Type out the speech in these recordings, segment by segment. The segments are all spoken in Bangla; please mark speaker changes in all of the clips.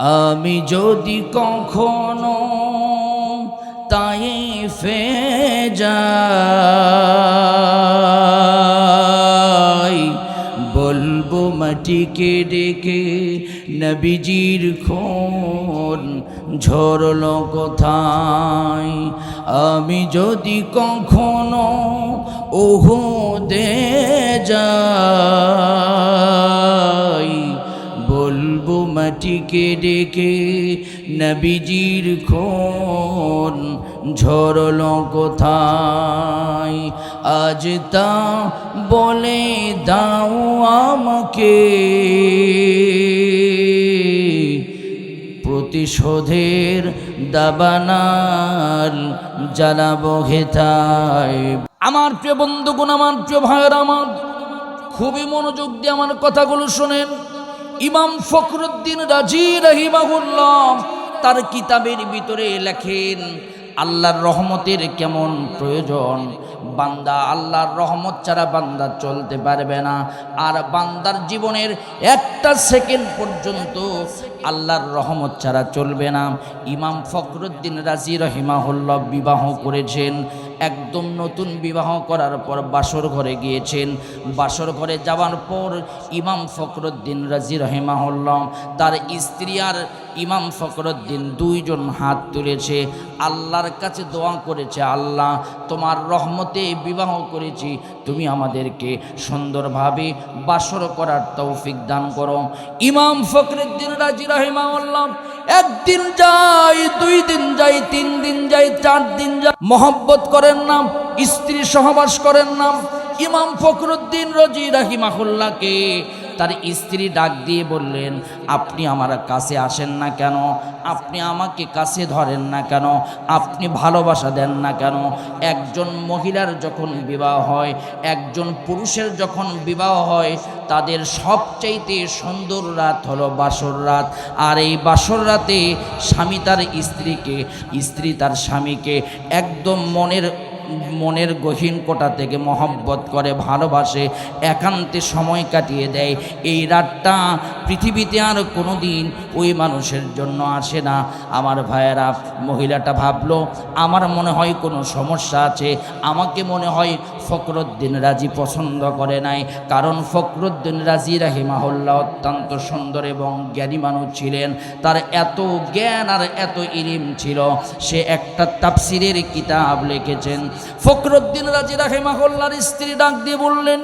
Speaker 1: আমি যদি কখনো তাই ফে যাই, বলব মাটিকে ডেকে নবীজির খুন ঝরল কোথায়? আমি যদি কখনো ওহো দে যাই বলব মাটিকে ডেকে, নবীজির খুন ঝরল কোথায়? আজ তা বলে দাও আমাকে। প্রতিশোধের দাবানাল জ্বালাবো হেতায়। আমার প্রিয় বন্ধুগুণ, আমার প্রিয় ভাইয়ের, আমার খুবই মনোযোগ দিয়ে আমার কথাগুলো শোনেন। ইমাম ফখরুদ্দিন রাজি রহিমাহুল্লাহ তার কিতাবের ভিতরে লেখেন, আল্লাহর রহমতের কেমন প্রয়োজন? বান্দা আল্লাহর রহমত ছাড়া বান্দা চলতে পারবে না। আর বান্দার জীবনের একটা সেকেন্ড পর্যন্ত আল্লাহর রহমত ছাড়া চলবে না। ইমাম ফখরুদ্দিন রাজি রহিমাহুল্লাহ বিবাহ করেছেন। একদম নতুন বিবাহ করার পর বাসর ঘরে গিয়েছেন। বাসর ঘরে যাওয়ার পর ইমাম ফখরুদ্দিন রাজি রহিমাহুল্লাহ, তার স্ত্রী আর ইমাম ফখরুদ্দিন দুইজন হাত তুলেছে, আল্লাহর কাছে দোয়া করেছে, আল্লাহ তোমার রহমতে বিবাহ করেছি, তুমি আমাদেরকে সুন্দরভাবে বাসর করার তৌফিক দান করো। ইমাম ফখরুদ্দিন রাজি রহিমাহুল্লাহ, একদিন যাই দুই দিন যাই তিন দিন যাই চার দিন যাই মহব্বত করেন না, স্ত্রী সহবাস করেন না। ইমাম ফখরুদ্দিন রজি রাহিমাহুল্লাহকে তার স্ত্রী ডাক দিয়ে বললেন, আপনি আমার কাছে আসেন না কেন? আপনি আমাকে কাছে ধরেন না কেন? আপনি ভালোবাসা দেন না কেন? একজন মহিলার যখন বিবাহ হয়, একজন পুরুষের যখন বিবাহ হয়, তাদের সবচাইতে সুন্দর রাত হলো বাসর রাত। আর এই বাসর রাতে স্বামী তার স্ত্রীকে, স্ত্রী তার স্বামীকে একদম মনের মনের গহীন কোটা থেকে মহব্বত করে, ভালোবাসে, একান্তে সময় কাটিয়ে দেয়। এই রাতটা পৃথিবীতে আর কোনো দিন ওই মানুষের জন্য আসে না। আমার ভাইয়েরা, মহিলাটা ভাবলো, আমার মনে হয় কোনো সমস্যা আছে। আমাকে মনে হয় ফখরুদ্দিন রাজি পছন্দ করে নাই। কারণ ফখরুদ্দিন রাজি রাহিমাহুল্লাহ অত্যন্ত সুন্দর এবং জ্ঞানী মানুষ ছিলেন। তার এত জ্ঞান আর এত ইলিম ছিল। সে একটা তাফসিরের কিতাব লিখেছেন ফখরুদ্দিন রাজি রাহিমাহুল্লার স্ত্রী ডাক দিয়ে বললেন,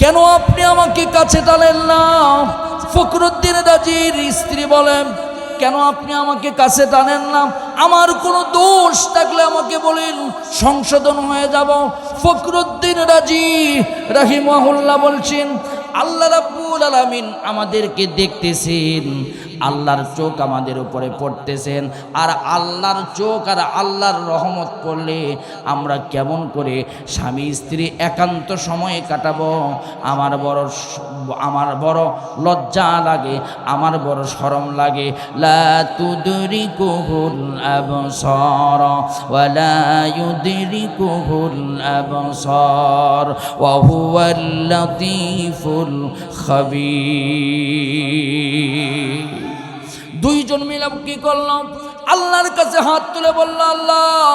Speaker 1: কেন আপনি আমাকে কাছে টানেন না? ফখরুদ্দিন রাজির স্ত্রী বলেন, কেন আপনি আমাকে কাছে টানেন না? আমার কোনো দোষ থাকলে আমাকে বলেন, সংশোধন হয়ে যাব। ফখরুদ্দিন রাজি রাহিমাহুল্লাহ বলছেন, আল্লাহ রাব্বুল আলামিন আমাদেরকে দেখতেছেন আল্লাহর চোখ আমাদের উপরে পড়তেছেন। আর আল্লাহর চোখ আর আল্লাহর রহমত পড়লে আমরা কেমন করে স্বামী স্ত্রী একান্ত সময় কাটাবো? আমার বড় আমার বড় লজ্জা লাগে, আমার বড় শরম লাগে। লা তুদরিকুহুল আবসার ওয়া লা ইউদরিকুহুল আবসার ওয়া হুয়াল খাবীর। দুইজন মিলাম কি করলাম? আল্লাহর কাছে হাত তুলে বলল, আল্লাহ,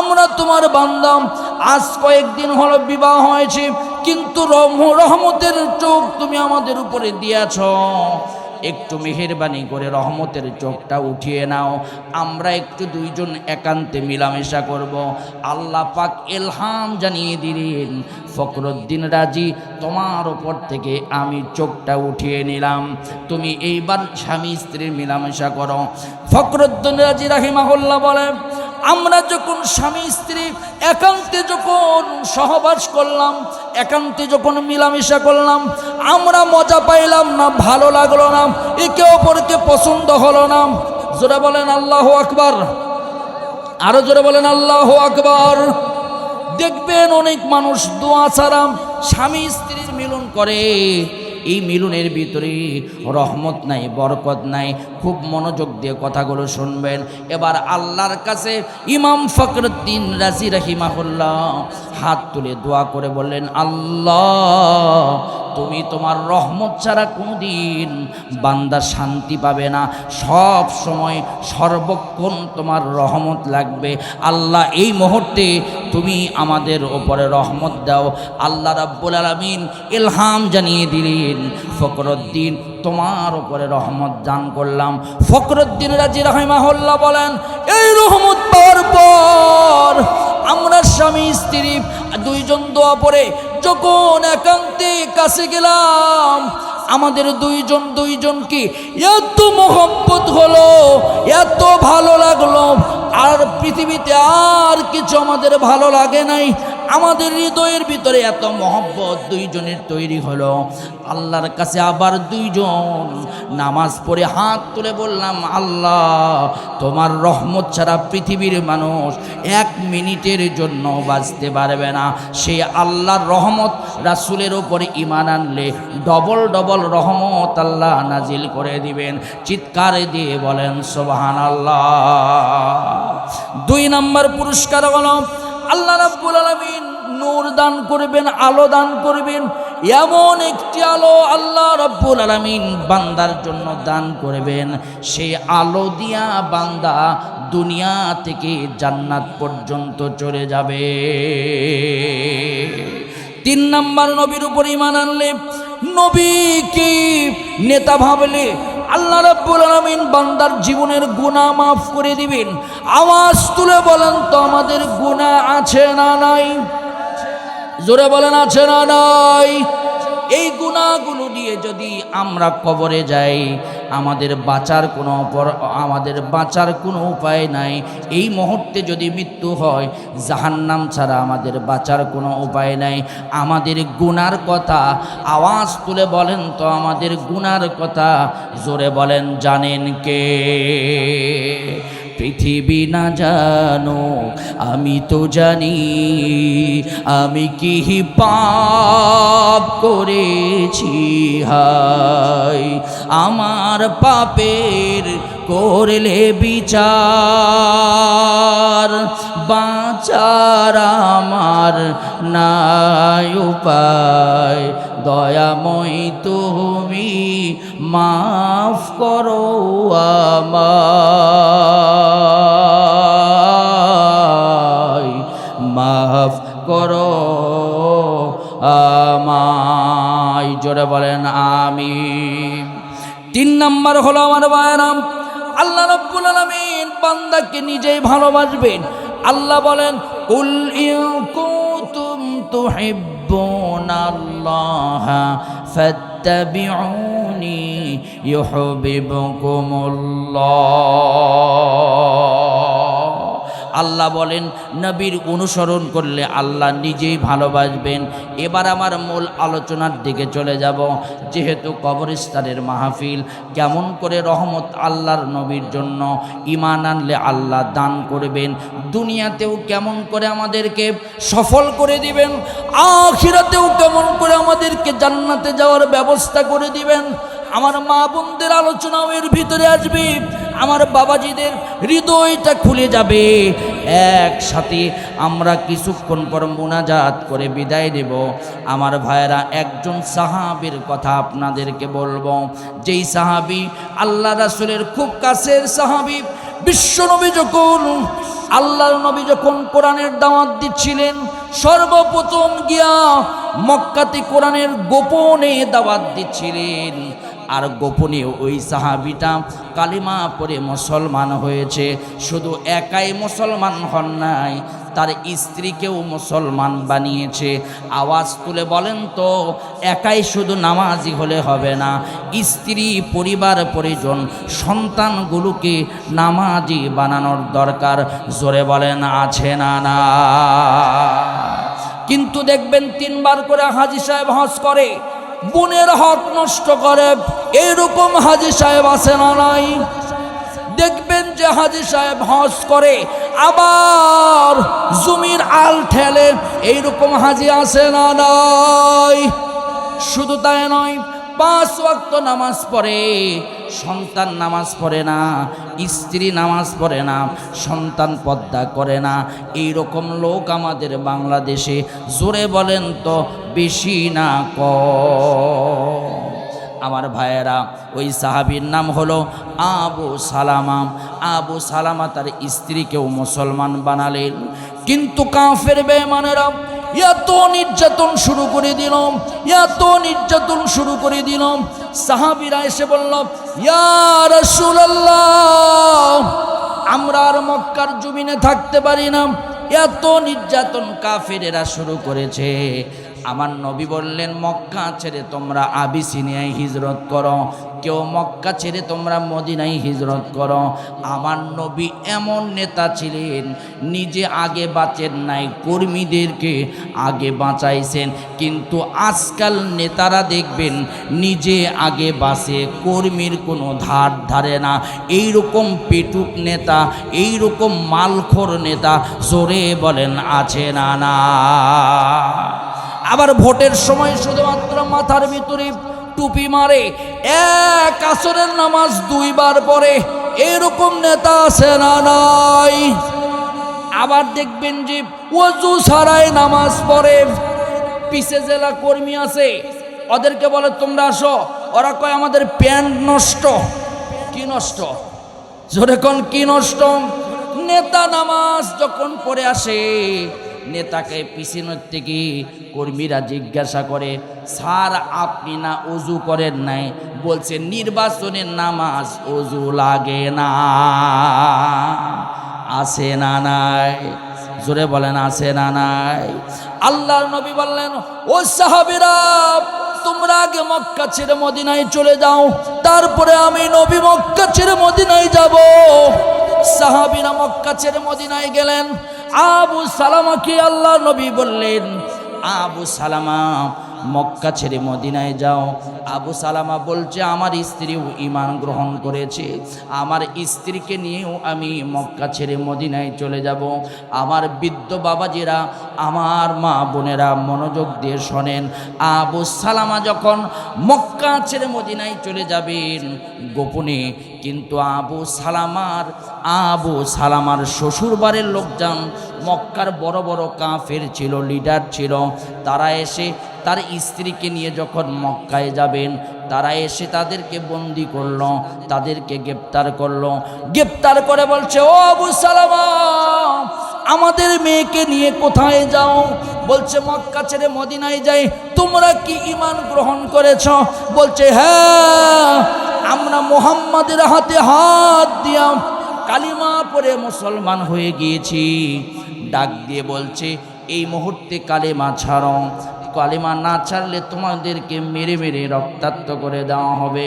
Speaker 1: আমরা তোমার বান্দাম আজ কয়েকদিন হলো বিবাহ হয়েছে, কিন্তু রহমতের চোখ তুমি আমাদের উপরে দিয়েছ। একটু মেহেরবানি করে রহমতের চোখটা উঠিয়ে নাও। আমরা একটু দুইজন একান্তে মিলামেশা করব। আল্লাহ পাক এলহাম জানিয়ে দিলেন, ফখরুদ্দিন রাজি, তোমার ওপর থেকে আমি চোখটা উঠিয়ে নিলাম। তুমি এইবার স্বামী স্ত্রীর মিলামেশা করো। ফখরুদ্দিন রাজি রাহিমাহুল্লাহ বলে আমরা যখন স্বামী, স্ত্রী একান্তে যখন সহবাস করলাম, একান্তে যখন মিলামেশা করলাম, আমরা মজা পাইলাম না, ভালো লাগল না, একে অপরকে পছন্দ হলো না। জোরে বলেন আল্লাহ আকবার। আরও জোরে বলেন আল্লাহ আকবার। দেখবেন অনেক মানুষ দোয়া ছাড়া স্বামী, স্ত্রীর মিলন করে। এই মিলনের ভিতরে রহমত নাই, বরকত নাই, খুব মনোযোগ দিয়ে কথাগুলো শুনবেন। এবার আল্লাহর কাছে ইমাম ফকরুদ্দিন রাজি রাহিমাহুল্লাহ হাত তুলে দোয়া করে বললেন, আল্লাহ তুমি তোমার রহমত ছাড়া কোনোদিন বান্দা শান্তি পাবে না। সব সময় সর্বক্ষণ তোমার রহমত লাগবে। আল্লাহ, এই মুহূর্তে তুমি আমাদের ওপরে রহমত দাও। আল্লাহ রাব্বুল আলামিন ইলহাম জানিয়ে দিলেন ফকরুদ্দিন তোমার ওপরে রহমত দান করলাম। ফকরুদ্দিন রাজি রাহিমাহুল্লাহ বলেন, এই রহমত পাওয়ার পর আমরা স্বামী, স্ত্রী, দুইজন দোয়া পরে যখন একান্তে কাছে গেলাম, আমাদের দুইজন দুইজনকে এত মোহব্বত হলো, এত ভালো লাগল, আর পৃথিবীতে আর কিছু আমাদের ভালো লাগে নাই। আমাদের হৃদয়ের ভিতরে এত মহব্বত দুইজনের তৈরি হলো। আল্লাহর কাছে আবার দুইজন। নামাজ পড়ে হাত তুলে বললাম, আল্লাহ, তোমার রহমত ছাড়া পৃথিবীর মানুষ এক মিনিটের জন্য বাঁচতে পারবে না। সেই আল্লাহর রহমত রাসুলের ওপরে ইমান আনলে ডবল ডবল রহমত আল্লাহ নাজিল করে দিবেন। চিৎকার দিয়ে বলেন সোবাহান আল্লাহ দুই নম্বর পুরস্কার হলো আল্লাহ রাব্বুল আলামিন নূর দান করবেন, আলো দান করবেন। এমন একটি আলো আল্লাহ রাব্বুল আলামিন বান্দার জন্য দান করবেন। সেই আলো দিয়া বান্দা দুনিয়া থেকে জান্নাত পর্যন্ত চলে যাবে। তিন নাম্বার নবীর উপর ইমান আনলে নবীকে নেতা ভাবলে আল্লাহ রাব্বুল আলামিন বান্দার জীবনের গুনাহ মাফ করে দিবেন। আওয়াজ তুলে বলেন তো, আমাদের গুনাহ আছে না নাই? জোরে বলেন, আছে না নাই? এই গুণাগুলো দিয়ে যদি আমরা কবরে যাই, আমাদের বাঁচার কোনো আমাদের বাঁচার কোনো উপায় নাই। এই মুহূর্তে যদি মৃত্যু হয়, জাহান্নাম ছাড়া আমাদের বাঁচার কোনো উপায় নাই। আমাদের গুনার কথা, আওয়াজ তুলে বলেন তো আমাদের গুনার কথা। জোরে বলেন, জানেন কে? পৃথিবী না জানো আমি তো জানি আমি কি পাপ করেছি হাই। আমার পাপের করলে বিচার। বাঁচার আমার নাই উপায়। দয়াময় তুমি মাফ করো আমায়। মাফ করো আমায়। জোরে বলেন আমি তিন নম্বর হলো আমার বায়রাম বান্দাকে নিজেই ভালোবাসবেন। আল্লাহ বলেন উল ইউকুতুম তুহিব্বুনাল্লাহ ফাত্তাবিউনি ইউহিব্বুকুমুল্লাহ। আল্লাহ বলেন, নবীর অনুসরণ করলে আল্লাহ নিজেই ভালোবাসবেন। এবার আমার মূল আলোচনার দিকে চলে যাব। যেহেতু কবরস্থানের মাহফিল, কেমন করে রহমত আল্লাহর নবীর জন্য ইমান আনলে আল্লাহ দান করবেন, দুনিয়াতেও কেমন করে আমাদেরকে সফল করে দিবেন, আখিরাতেও কেমন করে আমাদেরকে জান্নাতে যাওয়ার ব্যবস্থা করে দিবেন, আমার মা বোনদের আলোচনাও এর ভিতরে আসবে। আমার বাবাজিদের হৃদয়টা খুলে যাবে। একসাথে আমরা কিছুক্ষণ পর মোনাজাত করে বিদায় দেব আমার ভাইয়েরা, একজন সাহাবির কথা আপনাদেরকে বলব। যেই সাহাবি আল্লাহ রাসুলের খুব কাছের সাহাবি বিশ্বনবী যখন আল্লাহর নবী যখন কোরআনের দাওয়াত দিচ্ছিলেন, সর্বপ্রথম গিয়া মক্কাতে কোরআনের গোপনে দাওয়াত দিচ্ছিলেন। আর গোপনে ওই সাহাবিটা কালিমা পরে মুসলমান হয়েছে। শুধু একাই মুসলমান হন নাই, তার স্ত্রীকেও মুসলমান বানিয়েছে। আওয়াজ তুলে বলেন তো, একাই শুধু নামাজি হলে হবে না, স্ত্রী, পরিবার, পরিজন, সন্তানগুলোকে নামাজি বানানোর দরকার। জোরে বলেন, আছে না না। কিন্তু দেখবেন তিনবার করে হাজি সাহেব হজ করে বোনের হক নষ্ট করে। এইরকম হাজি সাহেব আছে না নাই? দেখবেন যে হাজি সাহেব হজ করে, আবার জমির আল ঠেলে এইরকম হাজি আছে না নাই? শুধু তাই নয়, পাঁচ ওয়াক্ত নামাজ পড়ে সন্তান নামাজ পড়ে না, স্ত্রী নামাজ পড়ে না, সন্তান পদ্মা করে না। এই রকম লোক আমাদের বাংলাদেশে, জোরে বলেন তো বেশি না ক আমার ভাইয়েরা, ওই সাহাবীর নাম হলো আবু সালামা। আবু সালামা তার স্ত্রীকেও মুসলমান বানালেন। কিন্তু কাফের বেমানেরা এত নির্যাতন শুরু করে দিলাম, এত নির্যাতন শুরু করে দিলাম। সাহাবিরা এসে বলল আমরা আর মক্কার জমিনে থাকতে পারি না। এত নির্যাতন কাফেরেরা শুরু করেছে। আমার নবী বললেন, মক্কা ছেড়ে তোমরা আবিসিনিয়ায় হিজরত করো। কেউ মক্কা ছেড়ে তোমরা মদিনায় হিজরত করো। আমার নবী এমন নেতা ছিলেন, নিজে আগে বাঁচেন নাই, কর্মীদেরকে আগে বাঁচাইছেন। কিন্তু আজকাল নেতারা দেখবেন, নিজে আগে বাঁচে, কর্মীর কোনো ধার ধারে না। এই রকম পেটুক নেতা এই রকম মালখোর নেতা, জোরে বলেন, আছে না না? আবার ভোটের সময় শুধুমাত্র মাথার ভিতরে টুপি মারে, এক আসরের নামাজ দুইবার পরে এরকম নেতা আছে না নাই? আবার দেখবেন যে ওজু ছাড়াই নামাজ পড়ে। পিছে জেলা কর্মী আছে, ওদেরকে বলে, তোমরা আসো। ওরা কয়, আমাদের প্যান্ট নষ্ট। কি নষ্ট? জোরে কোন, কি নষ্ট? নেতা নামাজ যখন পড়ে আসে নেতাকে পিছনের থেকে কর্মীরা জিজ্ঞাসা করে, স্যার, আপনি না অজু করেন নাই? বলছে নির্বাচনের নামাজ অজু লাগে না। আছে না নাই? জোরে বলেন, আছে না নাই? আল্লাহর নবী বললেন, ও সাহাবিরা, তোমরা আগে মক্কা ছেড়ে মদিনায় চলে যাও, তারপরে আমি নবী মক্কা ছেড়ে মদিনায় যাব। সাহাবিরা মক্কা ছেড়ে মদিনায় গেলেন। আবু সালামাকে আল্লাহ নবী বললেন? আবু সালামা মক্কা ছেড়ে মদিনায় যাও। আবু সালামা বলছে, আমার স্ত্রীও ইমান গ্রহণ করেছে। আমার স্ত্রীকে নিয়েও আমি মক্কা ছেড়ে মদিনায় চলে যাব। আমার বৃদ্ধ বাবাজিরা, আমার মা বোনেরা মনোযোগ দিয়ে শোনেন। আবু সালামা যখন মক্কা ছেড়ে মদিনায় চলে যাবেন, গোপনে কিন্তু আবু সালামার আবু সালামার শ্বশুরবাড়ির লোকজন মক্কার বড় বড় কাফের ছিল, লিডার ছিল। তারা এসে তার স্ত্রীকে নিয়ে যখন মক্কায় যাবেন, তারা এসে তাদেরকে বন্দি করল, তাদেরকে গ্রেপ্তার করল। গ্রেপ্তার করে বলছে, ও আবু সালামা, আমাদের মেয়েকে নিয়ে কোথায় যাও? বলছে, মক্কা ছেড়ে মদিনায় যাই। তোমরা কি ইমান গ্রহণ করেছ? বলছে হ্যাঁ আমরা মোহাম্মদের হাতে হাত দিয়া কালিমা পরে মুসলমান হয়ে গিয়েছি। ডাক দিয়ে বলছে, এই মুহূর্তে কালেমা ছাড়ো। কালেমা না ছাড়লে তোমাদেরকে মেরে মেরে রক্তাক্ত করে দেওয়া হবে।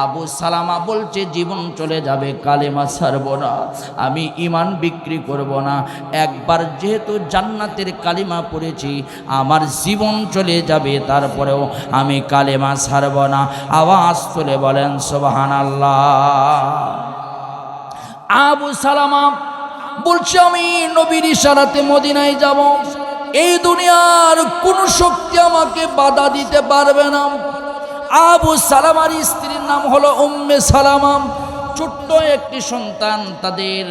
Speaker 1: আবু সালামা বলছে, জীবন চলে যাবে, কালেমা ছাড়ব না। আমি ইমান বিক্রি করব না। একবার যেহেতু জান্নাতের কালিমা পড়েছি, আমার জীবন চলে যাবে, তারপরেও আমি কালেমা ছাড়ব না। আওয়াজ তুলে বলেন সোবাহান আবু সালামা বলছে, আমি নবীর ইশারাতে মদিনায় যাব। এই দুনিয়ার কোন শক্তি আমাকে বাধা দিতে পারবে না। আবু সালামার স্ত্রীর নাম হলো উম্মে সালামাম ছোট্ট একটি সন্তান, তাদের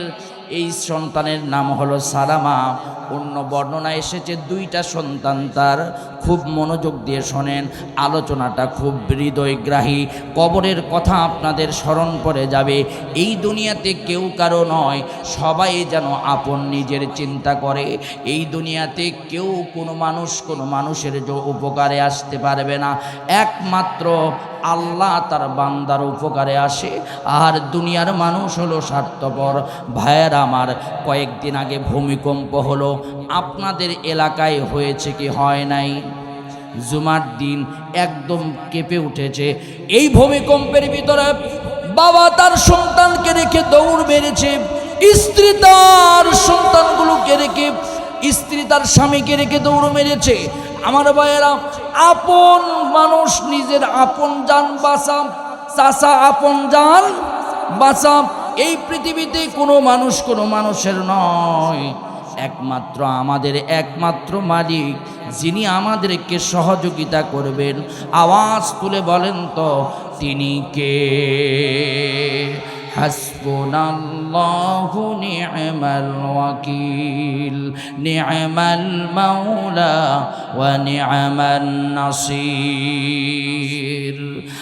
Speaker 1: এই সন্তানের নাম হলো সালামা। অন্য বর্ণনা এসেছে দুইটা সন্তান তার। খুব মনোযোগ দিয়ে শোনেন, আলোচনাটা খুব হৃদয়গ্রাহী, কবরের কথা আপনাদের স্মরণ করে যাবে। এই দুনিয়াতে কেউ কারও নয়, সবাই যেন আপন নিজের চিন্তা করে। এই দুনিয়াতে কেউ কোনো মানুষ কোনো মানুষের উপকারে আসতে পারবে না। একমাত্র আল্লাহ তার বান্দার উপকারে আসে। আর দুনিয়ার মানুষ হলো স্বার্থপর। ভাইয়ের আমার, কয়েকদিন আগে ভূমিকম্প হলো। আপনাদের এলাকায় হয়েছে কি হয় নাই? জুমার দিন একদম কেঁপে উঠেছে। এই ভূমিকম্পের ভিতরে বাবা তার সন্তানকে রেখে দৌড় বেড়েছে স্ত্রী তার সন্তানগুলোকে রেখে, স্ত্রী তার স্বামীকে রেখে দৌড় মেরেছে। আমার ভাইয়েরা, আপন মানুষ নিজের আপন যান বাঁচাম চাষা আপন যান বাঁচাম এই পৃথিবীতে কোনো মানুষ কোনো মানুষের নয়। একমাত্র আমাদের একমাত্র মালিক যিনি আমাদেরকে সহযোগিতা করবেন, আওয়াজ তুলে বলেন তো, তিনি কে? হাসবুনাল্লাহু নি'মাল ওয়াকিল, নি'মাল মাওলা ওয়া নি'মান নাসির।